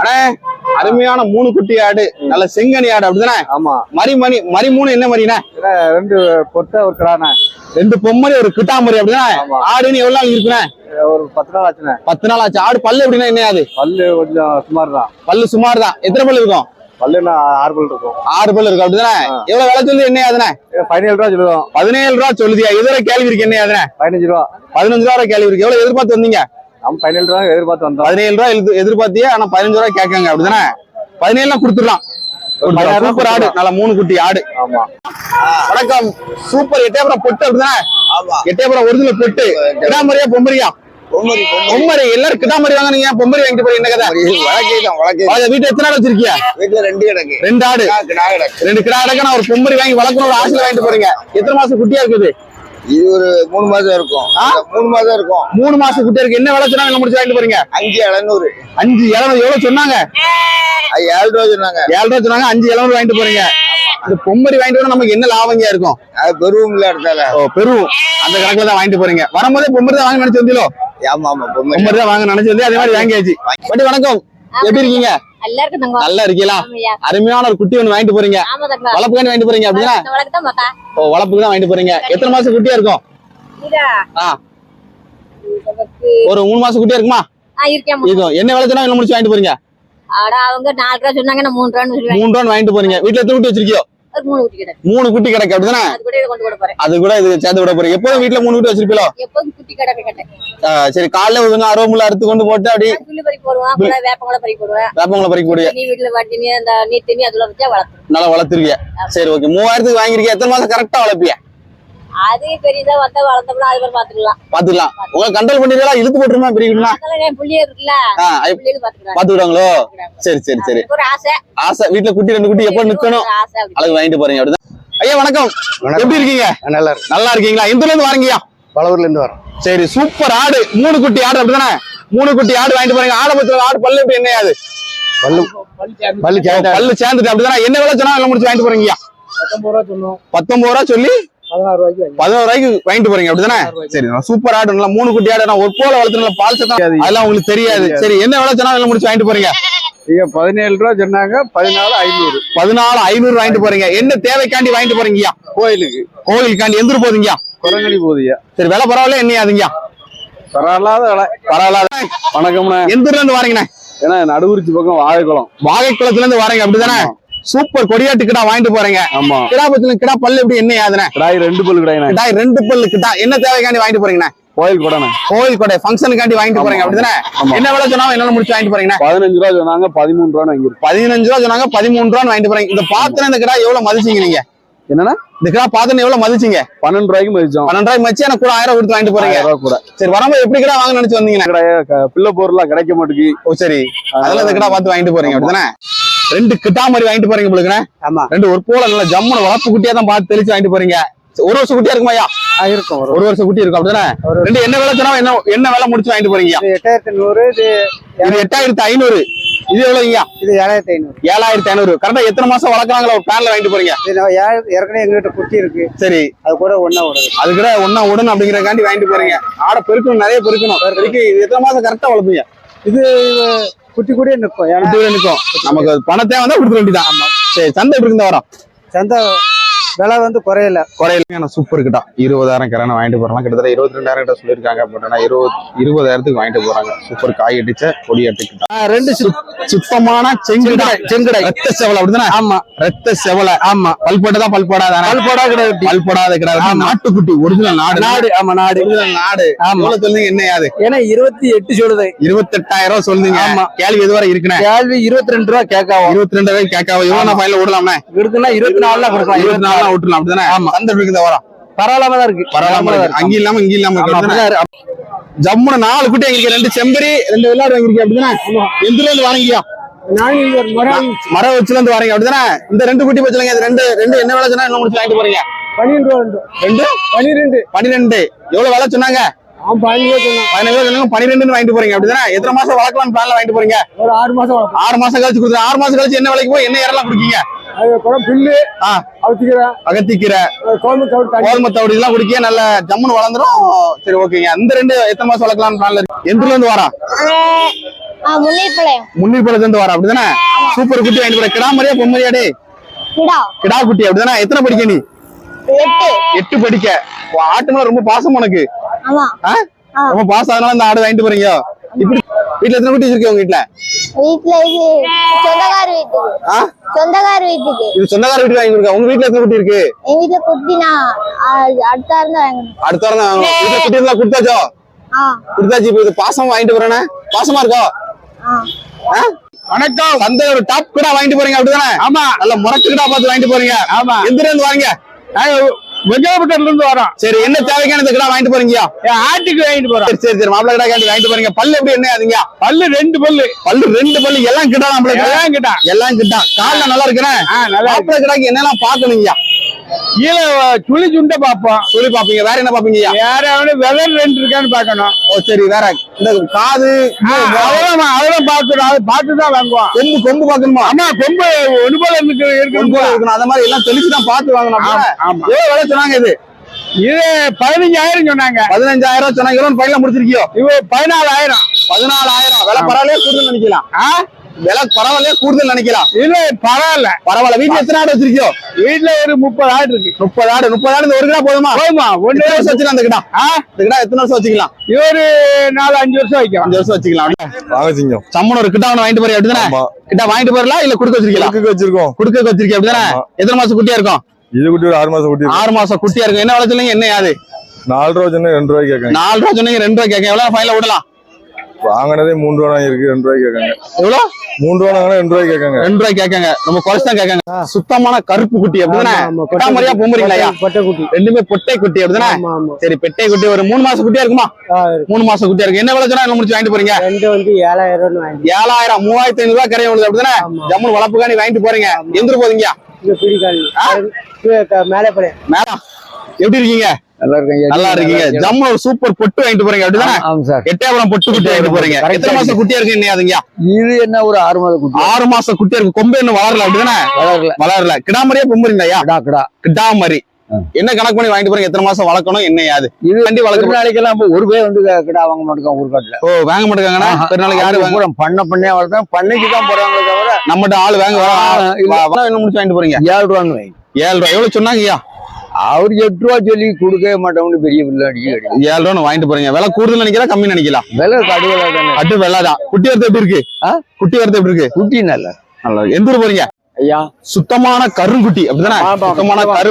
அண்ணே அருமையான மூணு குட்டி ஆடு நல்ல செங்கனி ஆடு அப்படிதானே? ஆமா. மரி மணி மரி மூணு என்ன இதுல ரெண்டு பொட்டை ஒரு கிடாண்ணே ரெண்டு பொம்மரி ஒரு கிட்டாமரி அப்படிதானே. ஆடுன்னு எவ்வளவு நாள் இருக்குண்ணே ஒரு பத்து நாள் ஆச்சுண்ணே பத்து நாள் ஆச்சு. ஆடு பல்லு எப்படின்னா என்ன ஆகுது பல்லு கொஞ்சம் சுமார் தான் பல்லு சுமார் தான் எத்தனை பல்லு இருக்கும்? பல்லுன்னா ஆறு பல் இருக்கும். ஆறு பல்லு இருக்கும் அப்படிதானே. எவ்வளவு விலை சொல்லி என்ன ஆகுதுண்ணே பதினேழு ரூபா சொல்லுவோம். பதினேழு ரூபா சொல்லுதியா? இதுவரை கேள்வி இருக்கு என்ன ஆகுதுண்ணே பதினஞ்சு ரூபா. பதினஞ்சு ரூபா கேள்வி இருக்கு. எவ்வளவு எதிர்பார்த்து வந்தீங்க? நம்ம பதினேழு ரூபா எதிர்பார்த்து வந்தோம் பதினேழு ரூபா எதிர்- எதிர்பார்த்தியே? ஆனா பதினஞ்சு ரூபா கேட்காங்க அப்படிதானே? பதினேழுலாம் கொடுத்துடலாம். சூப்பர் ஆடு நல்ல மூணு குட்டி ஆடு. ஆமா. வணக்கம். சூப்பர் எட்டயபுரம் பொட்டு அப்படிதானே? எட்டயபுரம் ஒரிஜினல் பொட்டு. கிடாமரியா பொம்பரியா பொம்மரி பொம்மரி பொம்மரி எல்லாரும் கிடாமரி வாங்குனீங்க. பொம்மரி வாங்கிட்டு போறீங்க என்ன கதை? வழக்கே வீட்டுல எத்தனை ஆடு வச்சிருக்கியா? வீட்டுல ரெண்டு கிடக்கு. ரெண்டு ஆடு. கிடா கிடக்கு ரெண்டு கிடா அடக்க நான் ஒரு பொம்மரி வாங்கி வளர்க்கணும் ஒரு ஆசையில வாங்கிட்டு போறீங்க. எத்தனை மாசம் குட்டியா இருக்குது? இது ஒரு மூணு மாசம் இருக்கும்? மூணு மாசம் இருக்கும். மூணு மாசம் குட்டியா இருக்கு என்ன விலை சொன்னாங்க? முடிச்சு வாங்கிட்டு போறீங்க. அஞ்சு எழுநூறு. அஞ்சு இளநூறு எவ்வளவு சொன்னாங்க? ஏழு ரூபா சொன்னாங்க. ஏழு ரூபா சொன்னாங்க அஞ்சு இளநூறு வாங்கிட்டு போறீங்க. இந்த பொம்மரி வாங்கிட்டு நமக்கு என்ன லாபங்க இருக்கும்? அது பெருவும் இடத்தால. ஓ பெருவும் அந்த கணக்குல தான் வாங்கிட்டு போறீங்க. வரும்போதே பொம்மரி தான் வாங்க நினைச்சு வந்தீங்களோ ஆமா ஆமா பொம்மரி தான் வாங்க நினைச்சு வந்து அதே மாதிரி வாங்கியாச்சு. பட்டி வணக்கம். எப்படி இருக்கீங்க? நல்லா இருக்கீங்களா. அருமையான ஒரு குட்டி ஒண்ணு வாங்கிட்டு போறீங்க. வளர்ப்புக்காண்டி வாங்கிட்டு போறீங்க அப்படின்னா ஓ வளர்ப்புக்கு தான் வாங்கிட்டு போறீங்க. எத்தனை மாசம் குட்டியா இருக்கும்? ஒரு மூணு மாசம் குட்டியா இருக்குமா? இருக்கும் என்ன விலை முடிச்சு வாங்கிட்டு போறீங்க? அவங்க நாலு ரூபா சொன்னாங்க மூணு சொல்லுவேன் மூணு ரூபா வாங்கிட்டு போறீங்க. வீட்டுல எத்தனை குட்டி வச்சிருக்கியோ? மூணு குட்டி கிடக்கு அப்படிதானே? அது கூட இதை போறேன். சேர்த்து விட போறீங்க. எப்போதும் வீட்டுல மூணு குட்டி வச்சிருப்பீங்களோ சரி காலைல கொஞ்சம் அருவமுள்ள அறுத்து கொண்டு போட்டு அப்படி வேப்பங்களை பறிக்க கூடிய நல்லா வளர்த்துருவிய? சரி ஓகே. மூவாயிரத்துக்கு வாங்கிருக்கீங்க எத்தனை மாசம் கரெக்டா வளர்ப்பிய? அது பெரியதா வந்தா வளர்த்தோம்னா அது மாதிரி பாத்துக்கலாம். பாத்துக்கலாம். உங்க கண்ட்ரோல் பண்ணிருக்கா இழுத்து போட்டுருமா பெரியங்களா அதெல்லாம் புள்ளியே இருக்குல்ல பாத்துக்கிட்டாங்களோ சரி சரி சரி. ஒரு ஆசை. ஆசை. வீட்டுல குட்டி ரெண்டு குட்டி எப்போ நிக்கணும்? அழகு வாங்கிட்டு போறீங்க அப்படிதான். ஐயா வணக்கம். எப்படி இருக்கீங்க? நல்லா இருக்கு நல்லா இருக்கீங்களா? எந்த இருந்து வாரீங்கயா பலவூர்ல இருந்து வரோம். சரி சூப்பர் ஆடு. மூணு குட்டி ஆடு அப்படிதானே? மூணு குட்டி ஆடு வாங்கிட்டு போறீங்க. ஆடு ஆடு பல்லு எப்படி என்ன ஆகுது பல்லு. பல்லு பல்லு சேர்ந்துட்டு அப்படிதானே? என்ன விலை சொன்னா முடிச்சு வாங்கிட்டு போறீங்க பத்தொன்பது ரூபா சொன்னோம். பத்தொன்பது ரூபா சொல்லி பதினாறு ரூபாய்க்கு வாங்கிட்டு போறீங்க அப்படிதானே? சரி சூப்பர் ஆடு நல்லா மூணு குட்டி ஆடு ஒரு போல வளர்த்து நல்ல பால் சத்தம் அதெல்லாம் உங்களுக்கு தெரியாது. சரி என்ன விலை சொன்னா முடிச்சு வாங்கிட்டு போறீங்க? இங்க பதினேழு ரூபா சொன்னாங்க பதினாலு ஐநூறு. பதினாலு ஐநூறு வாங்கிட்டு போறீங்க. என்ன தேவைக்காண்டி வாங்கிட்டு போறீங்கயா கோயிலுக்கு. கோவிலுக்காண்டி எந்திர போறீங்கயா குரங்கணி போதியா சரி விலை பரவாயில்ல என்ன ஆகுதுங்கயா பரவாயில்லாத விலை. பரவாயில்ல வணக்கம்ண்ணே. எந்திரில இருந்து வாரீங்கண்ணே? ஏன்னா நடுவுரிச்சி பக்கம் வாழைக்குளம். வாகைக்குளத்துல இருந்து வாரீங்க அப்படிதானே? சூப்பர் கொடியாட்டு கிடா வாங்கிட்டு போறீங்க. ஆமா. கிடா பத்தின கிடா பல்லு எப்படி என்ன ஆகுதுண்ணே கிடாய் ரெண்டு பல்லு கிடாய்ண்ணே கிடா ரெண்டு பல்லு கிட்டா என்ன தேவைக்காண்டி வாங்கிட்டு போறீங்கண்ணே? கோயில் கூடண்ணே கோவில் கொடை. ஃபங்க்ஷனுக்காண்டி வாங்கிட்டு போறீங்க. அப்படிதானே. என்ன விலை சொன்னா என்னால முடிச்சு வாங்கிட்டு போறீங்கண்ணே? பதினஞ்சு ரூபா சொன்னாங்க பதிமூணு ரூபான்னு வாங்கிருக்கு பதினஞ்சு ரூபா சொன்னாங்க பதிமூணு ரூபா வாங்கிட்டு போறீங்க. இந்த பாத்திரம் இந்த கிடா எவ்வளவு மதிச்சீங்க நீங்க? என்னன்னா இந்த கிடா பாத்திரம் எவ்வளவு மதிச்சீங்க? பன்னெண்டு ரூபாய்க்கு மதிச்சோம். பன்னெண்டு ரூபாய் மச்சி எனக்கு கூட ஆயிரம் கொடுத்து வாங்கிட்டு போறீங்க. ரூபா கூட. சரி வரும்போது எப்படி கிடா வாங்க நினைச்சு வந்தீங்க கிடாய க- பிள்ளை பொருள்லாம் கிடைக்க மாட்டேங்குது சரி. அதெல்லாம் இந்த கிடா பார்த்து வாங்கிட்டு போறீங்க. அப்படிதானே? ரெண்டு கிட்டா மாதிரி வாங்கிட்டு போறீங்க உங்களுக்கு ஆமா. ரெண்டு ஒரு போல நல்ல ஜம்முன வளர்ப்பு குட்டியா தான் பார்த்து தெளிச்சு வாங்கிட்டு போறீங்க. ஒரு வருஷம் குட்டியா இருக்குமா ஐயா? இருக்கும். ஒரு வருஷம். குட்டி இருக்கும் அப்படிதானே? ரெண்டு என்ன விலை சொன்னா என்ன என்ன விலை முடிச்சு வாங்கிட்டு போறீங்க எட்டாயிரத்தி நூறு இது எட்டாயிரத்தி ஐநூறு. இது எவ்வளவுங்க இது ஏழாயிரத்தி ஐநூறு. ஏழாயிரத்தி ஐநூறு. கரெக்டா எத்தனை மாசம் வளர்க்குறாங்களா ஒரு பேன்ல வாங்கிட்டு போறீங்க? ஏற்கனவே எங்ககிட்ட குட்டி இருக்கு. சரி. அது கூட ஒண்ணா விடுது அது கூட ஒன்னா உடனே அப்படிங்கறக்காண்டி வாங்கிட்டு போறீங்க. ஆடை பெருக்கணும் நிறைய பெருக்கணும். பெருக்கி இது எத்தனை மாசம் கரெக்டா வளர்ப்பீங்க? இது குட்டி கூடயே நிற்கும். குட்டி நிற்கும். நமக்கு பணத்தை வந்தா கொடுக்க வேண்டியதான் சரி சந்தை எப்படி இருக்கு இந்த வாரம்? சந்தை விலை வந்து குறையல. குறையில. சூப்பர் கிட்டா. இருபதாயிரம் கிரான வாங்கிட்டு போறாங்க கிட்டத்தட்ட இருபத்தி ரெண்டாயிரம் கிட்ட சொல்லியிருக்காங்க. பட் இருபது இருபதாயிரத்துக்கு வாங்கிட்டு போறாங்க. சூப்பர் காய் அடிச்ச கொடி அட்டுக்கிட்டா ரெண்டு சுத்தமான செங்குடா. செங்குடா ரத்த செவலை அப்படிதானே? ஆமா. ரத்த செவலை. ஆமா. பல்போட தான் பல்போடா கிடையாது பல்போடாத கிடையாது நாட்டுக்குட்டி ஒரிஜினல் நாடு. நாடு ஆமா நாடு. நாடு. எவ்வளவு சொல்லுங்க என்ன யாது? ஏன்னா இருபத்தி எட்டு சொல்லுது. இருபத்தெட்டாயிரம் ரூபாய் சொல்லுங்க. ஆமா. கேள்வி எதுவரை இருக்குண்ணே? கேள்வி இருபத்தி ரெண்டு ரூபா கேட்காவும் இருபத்தி ரெண்டு ரூபாய் கேட்காவ? எவ்வளவு நான் ஃபைனல் விடலாம்ண்ணே இருக்குன்னா இருபத்தி நாலுல கொடுக்கலாம். இருபத்தி நாலு விட்டுலாம் அப்படிதானே? எப்படி இருக்குது வாரம். பரவாயில்லாம தான் இருக்கு. பரவாயில்லாம இருக்கு. அங்க இல்லாம இங்க இல்லாம? ஜம்முன நாலு குட்டி எங்களுக்கு ரெண்டு செம்பரி ரெண்டு விளையாடு வாங்கிருக்கீங்க அப்படிதானே? எந்துல இருந்து வாங்கியா மர வச்சுல இருந்து வாரீங்க அப்படிதானே? இந்த ரெண்டு குட்டி வச்சுலங்க ரெண்டு ரெண்டு என்ன விலை சொன்னா என்ன முடிச்சு வாங்கிட்டு போறீங்க? பன்னிரெண்டு ரெண்டு. பன்னிரெண்டு. பன்னிரெண்டு. எவ்வளவு விலை சொன்னாங்க? பன்னிரெண்டு வாங்கிட்டு போறீங்க அப்படிதானே? எத்தனை மாசம் வளர்க்கலாம் பிளான்ல வாங்கிட்டு போறீங்க? ஒரு ஆறு மாசம் ஆறு மாசம் கழிச்சு கொடுத்து ஆறு மாசம் கழிச்சு என்ன விலைக்கு போய் என்ன இறலாம் குடிக்கீங்க? அது கூட பில்லு அகத்திக்கீரை கோயம்பு தவிர தண்ணி கோதுமை தவிடு எல்லாம் குடிக்க நல்ல ஜம்முன்னு வளர்ந்துரும். சரி ஓகேங்க அந்த ரெண்டு எத்தனை மாசம் வளர்க்கலாம்னு பிளான்ல இருக்கு? எந்துல இருந்து வரா? முன்னீர்புரத்துல இருந்து வர? அப்படிதானே? சூப்பர் குட்டி வாங்கிட்டு போற. கிடா மாதிரியா பொம்மரியா டே கிடா. கிடா குட்டி அப்படிதானே? எத்தனை படிக்க நீ? எட்டு. எட்டு படிக்க. உன் ஆட்டு மேல ரொம்ப பாசம் உனக்கு. ரொம்ப பாசம். அதனால இந்த ஆடு வாங்கிட்டு போறீங்க. இப்படி வீட்டுல எத்தனை குட்டி இருக்கு உங்க வீட்டுல வீட்டுல இது சொந்தக்கார வீட்டுக்கு. ஆ? சொந்தக்கார வீட்டுக்கு. இது சொந்தக்கார வீட்டுக்கு வாங்கி கொடுக்க? உங்க வீட்டுல எத்தனை குட்டி இருக்கு? எங்க வீட்டுல குட்டி நான் அடுத்த வாரம் தான் வாங்கணும். அடுத்த வாரம் தான் வாங்கணும். வீட்டுல குட்டி இருந்தா கொடுத்தாச்சோ? ஆ. கொடுத்தாச்சு. இப்ப இது பாசம் வாங்கிட்டு போறேனே. பாசமா இருக்கோ? வணக்கம். சந்தை ஒரு டாப் கூட வாங்கிட்டு போறீங்க அப்படிதானே? ஆமா. நல்ல முறக்கு கிடா பார்த்து வாங்கிட்டு போறீங்க. ஆமா. எந்த இருந்து வாங்க வெங்கடபுரத்துல இருந்து வரோம். சரி என்ன தேவைக்கான இந்த கிடா வாங்கிட்டு போறீங்க ஆட்டுக்கு வாங்கிட்டு போறோம். சரி சரி மாப்பிள கிடா கேட்டு வாங்கிட்டு போறீங்க. பல்லு எப்படி என்ன அதுங்க பல்லு ரெண்டு பல்லு. பல்லு ரெண்டு பல்லு எல்லாம் கிட்டா நம்மளுக்கு எல்லாம் கிட்டா. எல்லாம் கிட்டா. கால்ல நல்லா இருக்கிறேன் மாப்பிள கிடாக்கு என்னெல்லாம் பாக்கணுங்க கீழே சுழி சுண்ட பாப்போம் சுழி பாப்பீங்க வேற என்ன பாப்பீங்க வேற அவனு விதல் ரெண்டு இருக்கான்னு பாக்கணும் ஓ சரி வேற. இந்த காது அதெல்லாம் அதெல்லாம் பாத்துடும் அது பார்த்து தான் வாங்குவோம் கொம்பு கொம்பு பாக்கணுமா ஆமா கொம்பு ஒன்று போல இருக்கு இருக்கணும். அந்த மாதிரி எல்லாம் தெளிச்சு தான் பார்த்து வாங்கணும் ஆமா எவ்வளவு விலை சொன்னாங்க இது. இது பதினஞ்சாயிரம் சொன்னாங்க. பதினஞ்சாயிரம் சொன்னாங்க. எவ்வளவு பையன் முடிச்சிருக்கியோ? இது பதினாலாயிரம். பதினாலாயிரம். விலை பரவாயில்லையே கூடுதல் நினைக்கலாம். விலை பரவாயில்லையே? கூடுதல் நினைக்கலாம் இல்ல பரவாயில்ல. பரவாயில்ல. வீட்டுல எத்தனை ஆடு வச்சிருக்கியோ? வீட்டுல ஒரு முப்பது ஆடு இருக்கு. முப்பது ஆடு முப்பது ஆடு இந்த ஒரு கிடா போதுமா? போதுமா? ஒன்னு வருஷம் வச்சுக்கலாம் அந்த கிடா? இந்த கிடா எத்தனை வருஷம் வச்சுக்கலாம்? இது ஒரு நாலு அஞ்சு வருஷம் வைக்கலாம். அஞ்சு வருஷம் வச்சுக்கலாம். வாங்க சிங்கம் சம்மன் ஒரு கிட்ட வாங்கிட்டு போறீங்க அப்படிதானே? கிட்ட வாங்கிட்டு போறலாம் இல்ல குடுக்க வச்சிருக்கீங்களா? குறுக்கு வச்சிருக்கோம். குடுக்க வச்சிருக்கீங்க அப்படிதானே. எத்தனை மாசம் குட்டியா இருக்கும்? இது குட்டி ஒரு ஆறு மாசம் குட்டி இருக்கு. ஆறு மாசம் குட்டியா இருக்கும். என்ன வளர்த்துலீங்க என்ன யாது? நாலு ரூபா சொன்னா ரெண்டு ரூபாய்க்கு கேட்காங்க நாலு ரூபா சொன்னீங்க ரெண்டு ரூபா கேட்க எவ்வளவு? ஃபைனல விடலாம் வாங்கினதே மூணு ரூபா இருக்கு ரெண்டு ரூபாய்க்கு கேட்காங்க எவ்வளவு? மூணு ரூபா ரெண்டு ரூபாய்க்கு கேட்காங்க. ரெண்டு ரூபாய் கேட்காங்க. நம்ம குறைச்சு தான் கேட்காங்க. சுத்தமான கருப்பு குட்டி அப்படிதானே? மாதிரியா பொம்புறீங்களா பொட்டை குட்டி ரெண்டுமே பொட்டை குட்டி அப்படிதானே? சரி பெட்டை குட்டி ஒரு மூணு மாசம் குட்டியா இருக்குமா. மூணு மாசம் குட்டியா இருக்கு. என்ன விலை சொன்னா என்ன முடிச்சு வாங்கிட்டு போறீங்க? ரெண்டு வந்து ஏழாயிரம் வாங்கி ஏழாயிரம் மூவாயிரத்தி ஐநூறு ரூபாய் கரையை விழுது அப்படிதானே? ஆமா. ஜம்முன் வளர்ப்புக்காண்டி வாங்கிட்டு போறீங்க. எந்திர பிடிக்காது மேலே? எப்படி இருக்கீங்க? நல்லா நல்லா இருக்கீங்க. ஜம்முன் ஒரு சூப்பர் பொட்டு வாங்கிட்டு போறீங்க அப்படிதானே? ஆமா சார். எட்டயபுரம் பொட்டு குட்டி வாங்கிட்டு போறீங்க. எத்தனை மாசம் குட்டியா இருக்கு என்ன அதுங்க இது என்ன ஒரு ஆறு குட்டி? ஆறு மாசம் குட்டியா இருக்கு. கொம்பு இன்னும் வளரல அப்படிதானே? வளரல. வளரல. கிடாமரியா பொம்புறீங்களா ஐயா? கிடா கிடா. கிடாமரி என்ன கணக்கு பண்ணி வாங்கிட்டு போறீங்க? எத்தனை மாசம் வளர்க்கணும் என்ன யாது இது வண்டி வளர்க்க நாளைக்கெல்லாம் ஒரு பேர் வந்து கிடா வாங்க மாட்டேங்க ஓ வாங்க மாட்டேங்காங்கன்னா ஒரு நாளைக்கு யாரு வாங்க? பூரா பண்ண பண்ணையா வளர்த்தா பண்ணைக்கு தான் போறாங்களே தவிர நம்மகிட்ட ஆள் வாங்க. என்ன முடிச்சு வாங்கிட்டு போறீங்க. ஏழு ரூபான்னு ஏழு ரூபாய் எவ்வளவு சொன்னாங்க ஐயா? அவர் எட்டு ரூபா சொல்லி கொடுக்கவே மாட்டோம்னு பெரிய பிள்ளை அடிக்க ஏழு ரூபா வாங்கிட்டு போறீங்க. விலை கூடுதல் நினைக்கிறா கம்மி நினைக்கலாம். விலை கடுவலா தானே. அட்டு வெள்ளாதான் குட்டி வரத்து எப்படி இருக்கு? குட்டி வரத்து எப்படி இருக்கு? குட்டி நல்லா. நல்லா. எந்த ஊர் போறீங்க? ஐயா. சுத்தமான கருங்குட்டி. அப்படிதானே. சுத்தமான கரு